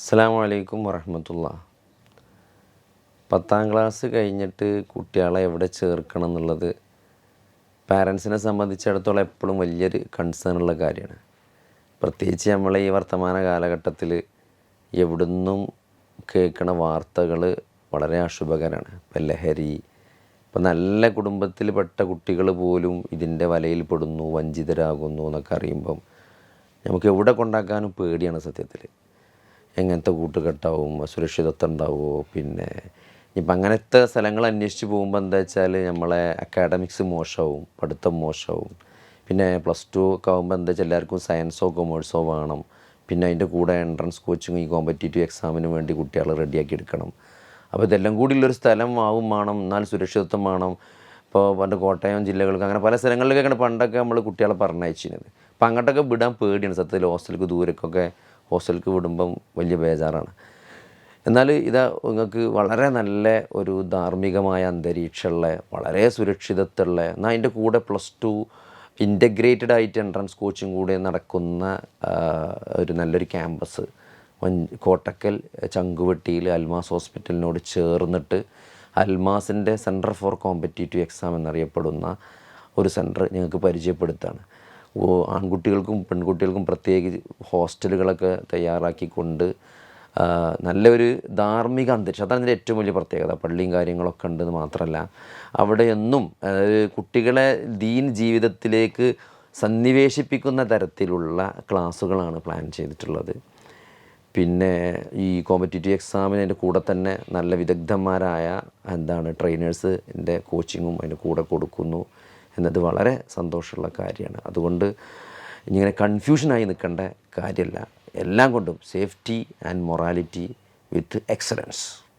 അസ്സാം വലൈക്കും വറഹമത്തുള്ള. പത്താം ക്ലാസ് കഴിഞ്ഞിട്ട് കുട്ടികളെ എവിടെ ചേർക്കണം എന്നുള്ളത് പാരൻസിനെ സംബന്ധിച്ചിടത്തോളം എപ്പോഴും വലിയൊരു കൺസേൺ ഉള്ള കാര്യമാണ്. പ്രത്യേകിച്ച് നമ്മൾ ഈ വർത്തമാന കാലഘട്ടത്തിൽ എവിടുന്നും കേൾക്കണ വാർത്തകൾ വളരെ അശുഭകരമാണ്. ഇപ്പം ലഹരി ഇപ്പം നല്ല കുടുംബത്തിൽ പെട്ട കുട്ടികൾ പോലും ഇതിന്റെ വലയിൽപ്പെടുന്നു വഞ്ചിതരാകുന്നു എന്നൊക്കെ അറിയുമ്പം നമുക്ക് എവിടെ കൊണ്ടാക്കാനും പേടിയാണ് സത്യത്തിൽ എങ്ങനത്തെ കൂട്ടുകെട്ടാവും സുരക്ഷിതത്വം ഉണ്ടാവുമോ പിന്നെ ഇപ്പം അങ്ങനത്തെ സ്ഥലങ്ങൾ അന്വേഷിച്ച് പോകുമ്പോൾ എന്താ വെച്ചാൽ നമ്മളെ അക്കാഡമിക്സ് മോശമാവും പഠിത്തം മോശമാവും. പിന്നെ പ്ലസ് ടു ഒക്കെ ആകുമ്പോൾ എന്താ വെച്ചാൽ എല്ലാവർക്കും സയൻസോ കൊമേഴ്സോ വേണം. പിന്നെ അതിന്റെ കൂടെ എൻട്രൻസ് കോച്ചിങ് ഈ കോമ്പറ്റേറ്റീവ് എക്സാമിന് വേണ്ടി കുട്ടികളെ റെഡിയാക്കി എടുക്കണം. അപ്പോൾ ഇതെല്ലാം കൂടി ഉള്ളൊരു സ്ഥലം ആവും വേണം എന്നാൽ സുരക്ഷിതത്വം വേണം. ഇപ്പോൾ പണ്ട് കോട്ടയം ജില്ലകൾക്ക് അങ്ങനെ പല സ്ഥലങ്ങളിലേക്കാണ് പണ്ടൊക്കെ നമ്മൾ കുട്ടികളെ പറഞ്ഞയച്ചിരുന്നത്. അപ്പോൾ അങ്ങോട്ടൊക്കെ വിടാൻ പേടിയാണ് സത്യത്തിൽ ഹോസ്റ്റലിലേക്ക് ദൂരക്കൊക്കെ ഹോസ്റ്റലിലേക്ക് വിടുമ്പം വലിയ ബേജാറാണ്. എന്നാൽ ഇത് നിങ്ങൾക്ക് വളരെ നല്ല ഒരു ധാർമ്മികമായ അന്തരീക്ഷമുള്ള വളരെ സുരക്ഷിതത്തുള്ള എന്നാൽ അതിന്റെ കൂടെ പ്ലസ് ടു ഇന്റഗ്രേറ്റഡ് ആയിട്ട് എൻട്രൻസ് കോച്ചിങ് കൂടെ നടക്കുന്ന ഒരു നല്ലൊരു ക്യാമ്പസ് കോട്ടക്കൽ ചങ്കുവെട്ടിയിൽ അൽമാസ് ഹോസ്പിറ്റലിനോട് ചേർന്നിട്ട് അൽമാസിന്റെ സെന്റർ ഫോർ കോമ്പറ്റേറ്റീവ് എക്സാം എന്നറിയപ്പെടുന്ന ഒരു സെന്റർ ഞങ്ങൾക്ക് പരിചയപ്പെടുത്താണ് ആൺകുട്ടികൾക്കും പെൺകുട്ടികൾക്കും പ്രത്യേകിച്ച് ഹോസ്റ്റലുകളൊക്കെ തയ്യാറാക്കിക്കൊണ്ട് നല്ലൊരു ധാർമ്മിക അന്തരീക്ഷം. അതാണ് ഇതിന്റെ ഏറ്റവും വലിയ പ്രത്യേകത. പള്ളിയും കാര്യങ്ങളൊക്കെ ഉണ്ടെന്ന് മാത്രമല്ല അവിടെ എന്നും അതായത് കുട്ടികളെ ദീൻ ജീവിതത്തിലേക്ക് സന്നിവേശിപ്പിക്കുന്ന തരത്തിലുള്ള ക്ലാസ്സുകളാണ് പ്ലാൻ ചെയ്തിട്ടുള്ളത്. പിന്നെ ഈ കോമ്പറ്റേറ്റീവ് എക്സാമിന് അതിന്റെ കൂടെ തന്നെ നല്ല വിദഗ്ധന്മാരായ എന്താണ് ട്രെയിനേഴ്സ് എന്റെ കോച്ചിങ്ങും അതിന്റെ കൂടെ കൊടുക്കുന്നു. എന്നത് വളരെ സന്തോഷമുള്ള കാര്യമാണ്. അതുകൊണ്ട് ഇങ്ങനെ കൺഫ്യൂഷനായി നിൽക്കേണ്ട കാര്യമല്ല. എല്ലാം കൊണ്ടും safety and morality with excellence